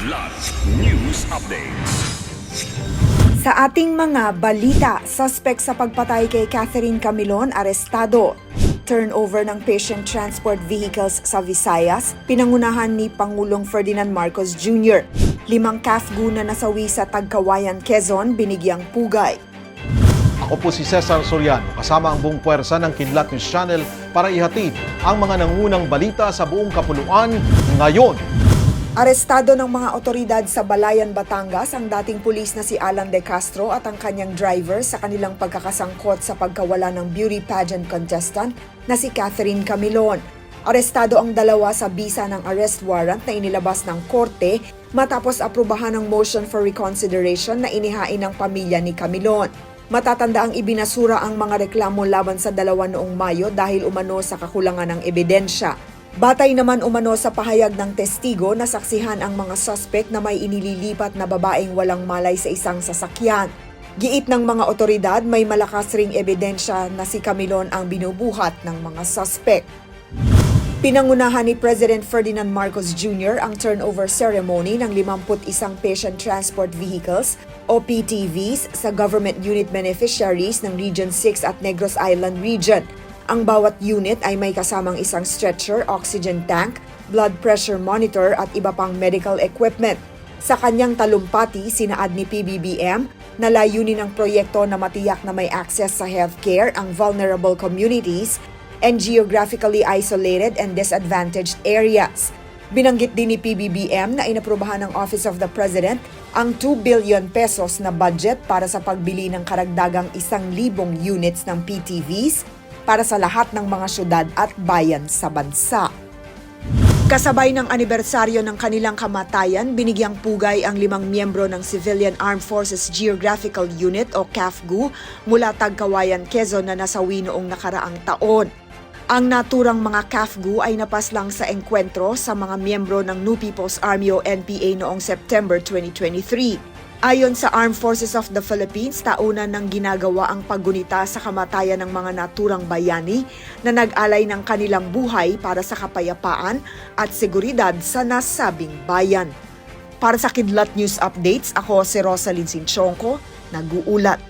Kidlat News Updates. Sa ating mga balita, suspect sa pagpatay kay Catherine Camilon arestado. Turnover ng patient transport vehicles sa Visayas, pinangunahan ni Pangulong Ferdinand Marcos Jr. Limang CAFGU na nasawi sa Tagkawayan, Quezon, binigyang pugay. Ako po si Cesar Soriano, kasama ang buong puwersa ng Kidlat News Channel para ihatid ang mga nangunang balita sa buong kapuluan ngayon. Arestado ng mga otoridad sa Balayan, Batangas ang dating pulis na si Alan De Castro at ang kanyang driver sa kanilang pagkakasangkot sa pagkawala ng beauty pageant contestant na si Catherine Camilon. Arestado ang dalawa sa bisa ng arrest warrant na inilabas ng korte matapos aprubahan ng motion for reconsideration na inihain ng pamilya ni Camilon. Matatanda ang ibinasura ang mga reklamo laban sa dalawa noong Mayo dahil umano sa kakulangan ng ebidensya. Batay naman umano sa pahayag ng testigo na saksihan ang mga suspect na may inililipat na babaeng walang malay sa isang sasakyan. Giit ng mga otoridad may malakas ring ebidensya na si Camilon ang binubuhat ng mga suspect. Pinangunahan ni President Ferdinand Marcos Jr. ang turnover ceremony ng 51 patient transport vehicles o PTVs sa government unit beneficiaries ng Region 6 at Negros Island Region. Ang bawat unit ay may kasamang isang stretcher, oxygen tank, blood pressure monitor at iba pang medical equipment. Sa kanyang talumpati, sinaad ni PBBM na layunin ng proyekto na matiyak na may access sa healthcare ang vulnerable communities and geographically isolated and disadvantaged areas. Binanggit din ni PBBM na inaprubahan ng Office of the President ang 2 billion pesos na budget para sa pagbili ng karagdagang 1,000 units ng PTVs para sa lahat ng mga syudad at bayan sa bansa. Kasabay ng anibersaryo ng kanilang kamatayan, binigyang pugay ang limang miyembro ng Civilian Armed Forces Geographical Unit o CAFGU mula Tagkawayan, Quezon na nasawi noong nakaraang taon. Ang naturang mga CAFGU ay napaslang sa engkwentro sa mga miyembro ng New People's Army o NPA noong September 2023. Ayon sa Armed Forces of the Philippines, tauna nang ginagawa ang paggunita sa kamatayan ng mga naturang bayani na nag-alay ng kanilang buhay para sa kapayapaan at seguridad sa nasabing bayan. Para sa Kidlat News Updates, ako si Rosalyn Sinchonko, nag-uulat.